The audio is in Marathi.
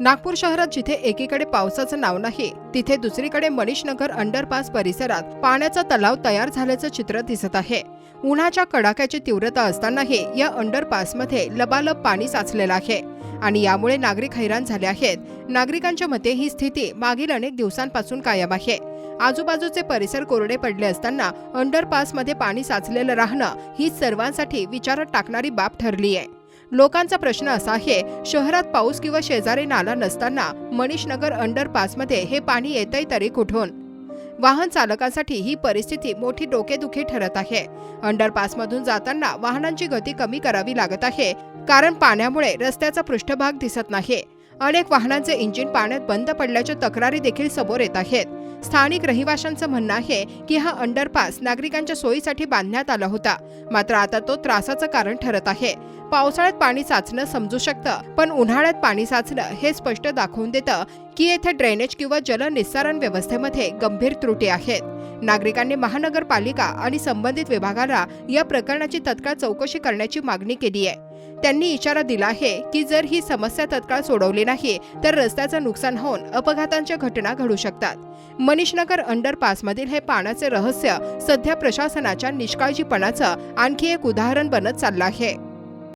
नागपूर शहरात जिथे एकीकडे पावसाचं नाव नाही तिथे दुसरीकडे मनीषनगर अंडरपास परिसरात पाण्याचा तलाव तयार झाल्याचं चित्र दिसत आहे. उन्हाच्या कडाक्याची तीव्रता असतानाही या अंडरपासमध्ये लबालब पाणी साचलेलं आहे आणि यामुळे नागरिक हैराण झाले आहेत. नागरिकांच्या मते ही स्थिती मागील अनेक दिवसांपासून कायम आहे. आजूबाजूचे परिसर कोरडे पडले असताना अंडरपासमध्ये पाणी साचलेलं राहणं ही सर्वांसाठी विचारात टाकणारी बाब ठरली आहे लोकांचा प्रश्न असा आहे शहरात पाऊस किंवा शेजारी नाला नसताना मनीषनगर अंडरपासमध्ये हे पाणी येतंय तरी कुठून? वाहन चालकांसाठी ही परिस्थिती मोठी डोकेदुखी ठरत आहे. अंडरपासमधून जाताना वाहनांची गती कमी करावी लागत आहे कारण पाण्यामुळे रस्त्याचा पृष्ठभाग दिसत नाही. अनेक वाहनांचे इंजिन पाण्यात बंद पडल्याच्या तक्रारी देखील समोर येत आहेत. स्थानिक रहिवाशांचं म्हणणं आहे की हा अंडरपास नागरिकांच्या सोयीसाठी बांधण्यात आला होता. मात्र आता तो त्रासाचं कारण ठरत आहे. पावसाळ्यात पाणी साचणं समजू शकतं पण उन्हाळ्यात पाणी साचणं हे स्पष्ट दाखवून देतं की येथे ड्रेनेज किंवा जल निस्सारण व्यवस्थेमध्ये गंभीर त्रुटी आहेत. नागरिकांनी महानगरपालिका आणि संबंधित विभागाला या प्रकरणाची तत्काळ चौकशी करण्याची मागणी केली आहे. त्यांनी इशारा दिला आहे की जर ही समस्या तत्काळ सोडवली नाही तर रस्त्याचं नुकसान होऊन अपघातांच्या घटना घडू शकतात. मनीषनगर अंडरपासमधील हे पाण्याचे रहस्य सध्या प्रशासनाच्या निष्काळजीपणाचं आणखी एक उदाहरण बनत चाललं आहे.